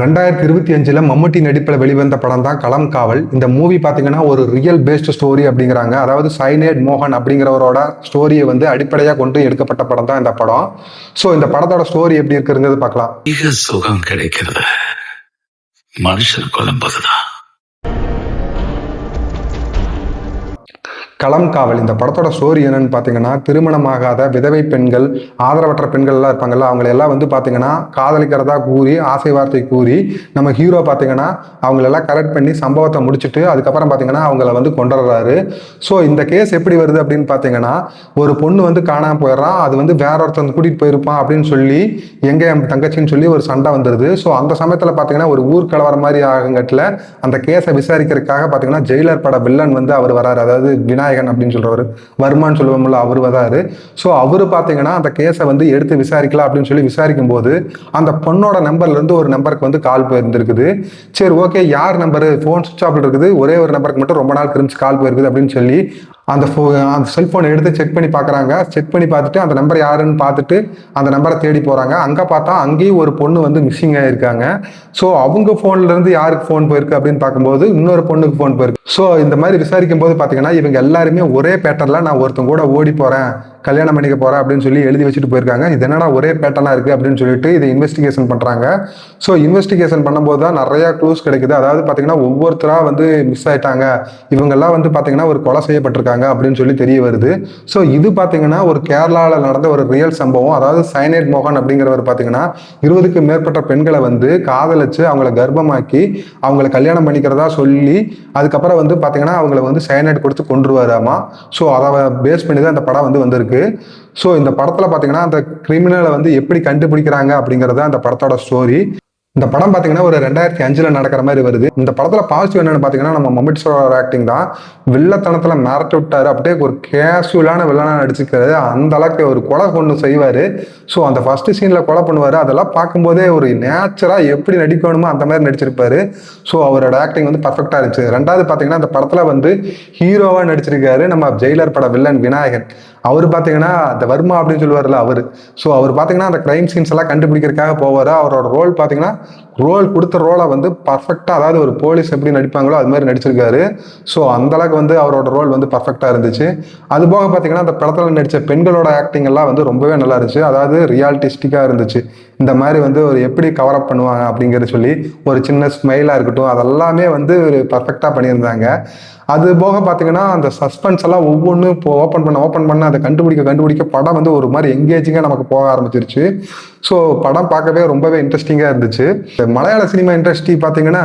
ரெண்டாயிரத்தி இருபத்தி அஞ்சுல மம்முட்டி நடிப்பில் வெளிவந்த படம் தான் களம் காவல். இந்த மூவி பார்த்தீங்கன்னா ஒரு ரியல் பேஸ்ட் ஸ்டோரி அப்படிங்கிறாங்க. அதாவது சைனேட் மோகன் அப்படிங்கிறவரோட ஸ்டோரியை வந்து அடிப்படையாக கொண்டு எடுக்கப்பட்ட படம் தான் இந்த படம். ஸோ இந்த படத்தோட ஸ்டோரி எப்படி இருக்குங்கிறது பார்க்கலாம். மிக சுகம் கிடைக்கிறது. மனுஷன் கொல்லும்போதுதான் களம் காவல். இந்த படத்தோட ஸ்டோரி என்னன்னு பார்த்தீங்கன்னா திருமணமாகாத விதவை பெண்கள் ஆதரவற்ற பெண்கள் எல்லாம் இருப்பாங்கல்ல அவங்களை எல்லாம் வந்து பார்த்தீங்கன்னா காதலிக்கிறதா கூறி ஆசை வார்த்தை கூறி நம்ம ஹீரோ பார்த்தீங்கன்னா அவங்களெல்லாம் கரெக்ட் பண்ணி சம்பவத்தை முடிச்சுட்டு அதுக்கப்புறம் பார்த்தீங்கன்னா அவங்கள வந்து கொண்டுறாரு ஸோ இந்த கேஸ் எப்படி வருது அப்படின்னு பார்த்தீங்கன்னா ஒரு பொண்ணு வந்து காணாமல் போயிடுறான் அது வந்து வேற ஒருத்தன் கூட்டிகிட்டு போயிருப்பான் அப்படின்னு சொல்லி எங்கே என் தங்கச்சின்னு சொல்லி ஒரு சண்டை வந்துடுது ஸோ அந்த சமயத்தில் பார்த்தீங்கன்னா ஒரு ஊர் கலவர மாதிரி ஆகுங்கட்டில் அந்த கேஸை விசாரிக்கிறதுக்காக பார்த்தீங்கன்னா ஜெயிலர் பட வில்லன் வந்து அவர் வராரு அதாவது விநாயகன் அப்படின்னு சொல்கிறவர் வர்மான்னு சொல்லுவோம்ல அவர் வதாரு ஸோ அவர் பார்த்தீங்கன்னா அந்த கேஸை வந்து எடுத்து விசாரிக்கலாம் அப்படின்னு சொல்லி விசாரிக்கும் போது அந்த பொண்ணோட நம்பர்ல இருந்து ஒரு நம்பருக்கு வந்து கால் போயிருந்துருக்குது. சரி ஓகே யார் நம்பரு ஃபோன் சுவிச் ஆஃப் இருக்குது. ஒரே ஒரு நம்பருக்கு மட்டும் ரொம்ப நாள் தெரிஞ்சு கால் போயிருக்குது அப்படின்னு சொல்லி அந்த ஃபோ அந்த செல்ஃபோனை எடுத்து செக் பண்ணி பார்க்குறாங்க செக் பண்ணி பார்த்துட்டு அந்த நம்பர் யாருன்னு பார்த்துட்டு அந்த நம்பரை தேடி போகிறாங்க அங்கே பார்த்தா அங்கேயும் ஒரு பொண்ணு வந்து மிஸ்ஸிங் ஆகிருக்காங்க ஸோ அவங்க ஃபோன்லேருந்து யாருக்கு ஃபோன் போயிருக்கு அப்படின்னு பார்க்கும்போது இன்னொரு பொண்ணுக்கு ஃபோன் போயிருக்கு. ஸோ இந்த மாதிரி விசாரிக்கும் போது பார்த்தீங்கன்னா இவங்க எல்லாருமே ஒரே பேட்டரில் நான் ஒருத்தன் கூட ஓடி போகிறேன் கல்யாணம் பண்ணிக்க போகிறா அப்படின்னு சொல்லி எழுதி வச்சுட்டு போயிருக்காங்க. இது என்னடா ஒரே பேட்டர்னாக இருக்குது அப்படின்னு சொல்லிட்டு இதை இன்வெஸ்டிகேஷன் பண்ணுறாங்க ஸோ இன்வெஸ்டிகேஷன் பண்ணும்போது தான் நிறையா க்ளூஸ் கிடைக்குது. அதாவது பார்த்தீங்கன்னா ஒவ்வொருத்தராக வந்து மிஸ் ஆயிட்டாங்க. இவங்கெல்லாம் வந்து பார்த்தீங்கன்னா ஒரு கொலை செய்யப்பட்டிருக்காங்க அப்படின்னு சொல்லி தெரிய வருது. ஸோ இது பார்த்தீங்கன்னா ஒரு கேரளாவில் நடந்த ஒரு ரியல் சம்பவம். அதாவது சைனேட் மோகன் அப்படிங்கிறவர் பார்த்தீங்கன்னா இருபதுக்கு மேற்பட்ட பெண்களை வந்து காதலிச்சு அவங்கள கர்ப்பமாக்கி அவங்கள கல்யாணம் பண்ணிக்கிறதா சொல்லி அதுக்கப்புறம் வந்து பார்த்தீங்கன்னா அவங்கள வந்து சைனைட் கொடுத்து கொண்டுருவாராமா ஸோ அதை பேஸ் பண்ணி தான் அந்த படம் வந்து வந்திருக்கு. ஸோ இந்த படத்தில் பார்த்தீங்கன்னா அந்த கிரிமினலை வந்து எப்படி கண்டுபிடிக்கிறாங்க அப்படிங்கிறது அந்த படத்தோட ஸ்டோரி இந்த படம் பார்த்தீங்கன்னா ஒரு ரெண்டாயிரத்தி அஞ்சில் நடக்கிற மாதிரி வருது. இந்த படத்தில் பாசிட்டிவ் என்னன்னு பார்த்தீங்கன்னா நம்ம மம்மிட் ஆக்டிங் தான். வில்லத்தனத்தில் மிரட்டி விட்டார். அப்படியே ஒரு கேஷுவலான வில்லனாக நடிச்சிருக்காரு. அந்த அளவுக்கு ஒரு கொலை கொண்டு செய்வார். ஸோ அந்த ஃபர்ஸ்ட் சீனில் கொலை பண்ணுவார். அதெல்லாம் பார்க்கும்போதே ஒரு நேச்சராக எப்படி நடிக்கணுமோ அந்த மாதிரி நடிச்சிருப்பாரு. ஸோ அவரோட ஆக்டிங் வந்து பர்ஃபெக்டாக இருந்துச்சு. ரெண்டாவது பார்த்தீங்கன்னா அந்த படத்தில் வந்து ஹீரோவாக நடிச்சிருக்காரு நம்ம ஜெயிலர் பட வில்லன் விநாயகன். அவர் பார்த்தீங்கன்னா அந்த வர்மா அப்படின்னு சொல்லுவார்ல அவர். ஸோ அவர் பார்த்தீங்கன்னா அந்த கிரைம் சீன்ஸ் எல்லாம் கண்டுபிடிக்கிறதுக்காக போவார். அவரோட ரோல் பார்த்தீங்கன்னா ரோல் கொடுத்த ரோலை வந்து பர்ஃபெக்டாக அதாவது ஒரு போலீஸ் எப்படி நடிப்பாங்களோ அது மாதிரி நடிச்சிருக்காரு. ஸோ அந்தளவுக்கு வந்து அவரோட ரோல் வந்து பர்ஃபெக்டாக இருந்துச்சு. அது போக பார்த்தீங்கன்னா அந்த படத்தில் நடித்த பெண்களோட ஆக்டிங் எல்லாம் வந்து ரொம்பவே நல்லா இருந்துச்சு. அதாவது ரியாலிட்டிஸ்டிக்காக இருந்துச்சு. இந்த மாதிரி வந்து ஒரு எப்படி கவர் அப் பண்ணுவாங்க அப்படிங்கிறது சொல்லி ஒரு சின்ன ஸ்மைலாக இருக்கட்டும் அதெல்லாமே வந்து ஒரு பர்ஃபெக்டாக பண்ணியிருந்தாங்க. அது போக பார்த்தீங்கன்னா அந்த சஸ்பென்ஸ் எல்லாம் ஒவ்வொன்றும் இப்போ ஓப்பன் பண்ண ஓப்பன் பண்ண அதை கண்டுபிடிக்க கண்டுபிடிக்க படம் வந்து ஒரு மாதிரி எங்கேஜிங்காக நமக்கு போக ஆரம்பிச்சிருச்சு. ஸோ படம் பார்க்கவே ரொம்பவே இன்ட்ரெஸ்டிங்காக இருந்துச்சு. மலையாள சினிமா இண்டஸ்ட்ரி பார்த்தீங்கன்னா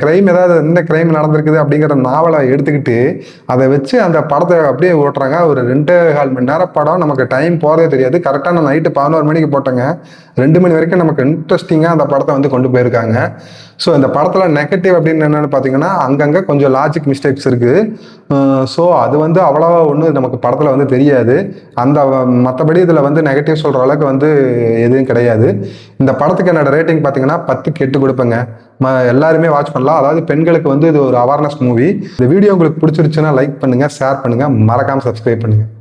க்ரைம் ஏதாவது என்ன க்ரைம் நடந்திருக்குது அப்படிங்கிற நாவலை எடுத்துக்கிட்டு அதை வச்சு அந்த படத்தை அப்படியே ஓட்டுறாங்க. ஒரு ரெண்டு கால் மணி நேரம் படம் நமக்கு டைம் போகிறதே தெரியாது. கரெக்டாக நான் நைட்டு பதினோரு மணிக்கு போட்டேங்க. ரெண்டு மணி வரைக்கும் நமக்கு இன்ட்ரெஸ்டிங்காக அந்த படத்தை வந்து கொண்டு போயிருக்காங்க. ஸோ இந்த படத்தில் நெகட்டிவ் அப்படின்னு என்னென்னு பார்த்தீங்கன்னா அங்கங்கே கொஞ்சம் லாஜிக் மிஸ்டேக்ஸ் இருக்குது ஸோ அது வந்து அவ்வளோவா ஒன்றும் நமக்கு படத்தில் வந்து தெரியாது. அந்த மற்றபடி இதில் வந்து நெகட்டிவ் சொல்கிற அளவுக்கு வந்து எதுவும் கிடையாது. இந்த படத்துக்கு என்னோட ரேட்டிங் பார்த்தீங்கன்னா பத்துக்கு எட்டு கொடுப்பேங்க. ம எல்லாருமே வாட்ச் பண்ணலாம். அதாவது பெண்களுக்கு வந்து இது ஒரு அவேர்னஸ் மூவி இந்த வீடியோ உங்களுக்கு பிடிச்சிருச்சுன்னா லைக் பண்ணுங்கள் ஷேர் பண்ணுங்கள் மறக்காமல் சப்ஸ்கிரைப் பண்ணுங்கள்